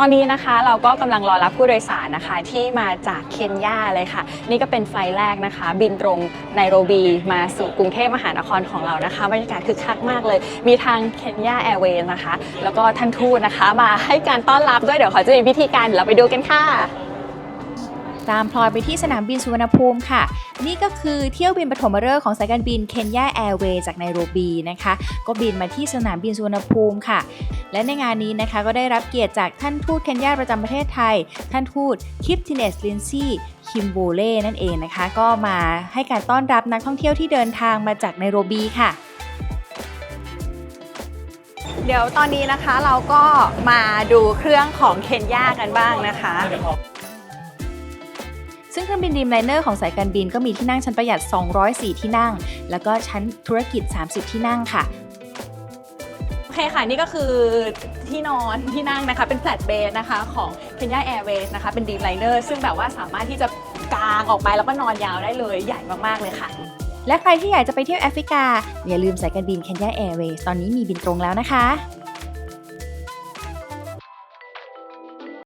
ตอนนี้นะคะเราก็กำลังรอรับผู้โดยสารนะคะที่มาจากเคนยาเลยค่ะ นี่ก็เป็นไฟล์แรกนะคะ บินตรงไนโรบีมาสู่กรุงเทพมหานครของเรานะคะบรรยากาศคึกคักมากเลย มีทางเคนยาแอร์เวย์นะคะ แล้วก็ท่านทูตนะคะ มาให้การต้อนรับด้วยเดี๋ยวเขาจะมีพิธีการเดี๋ยวเราไปดูกันค่ะตามพลอยไปที่สนามบินสุวรรณภูมิค่ะ นี่ก็คือเที่ยวบินปฐมฤกษ์ของสายการบินเคนยาแอร์เวย์จากไนโรบีนะคะ ก็บินมาที่สนามบินสุวรรณภูมิค่ะ และในงานนี้นะคะก็ได้รับเกียรติจากท่านทูตเคนยาประจำประเทศไทย ท่านทูตคิปทิเนสลินซี่คิมโบเล่นั่นเองนะคะ ก็มาให้การต้อนรับนักท่องเที่ยวที่เดินทางมาจากไนโรบีค่ะ เดี๋ยวตอนนี้นะคะเราก็มาดูเครื่องของเคนยากันบ้างนะคะ ซึ่งเครื่องบินดีมไลเนอร์ของสายการบินก็มีที่นั่งชั้นประหยัด 204 ที่นั่ง แล้วก็ชั้นธุรกิจ 30 ที่นั่งค่ะโอ เคค่ะ นี่ก็คือที่นอนที่นั่งนะคะ เป็นแฟลตเบดนะคะของ Kenya Airways นะคะ เป็นดีไลเนอร์ซึ่งแบบว่าสามารถที่จะกางออกไปแล้วก็นอนยาวได้เลยใหญ่มากๆเลยค่ะ และใครที่อยากจะไปเที่ยวแอฟริกา อย่าลืมสายการบิน Kenya Airways ตอนนี้มีบินตรงแล้วนะคะ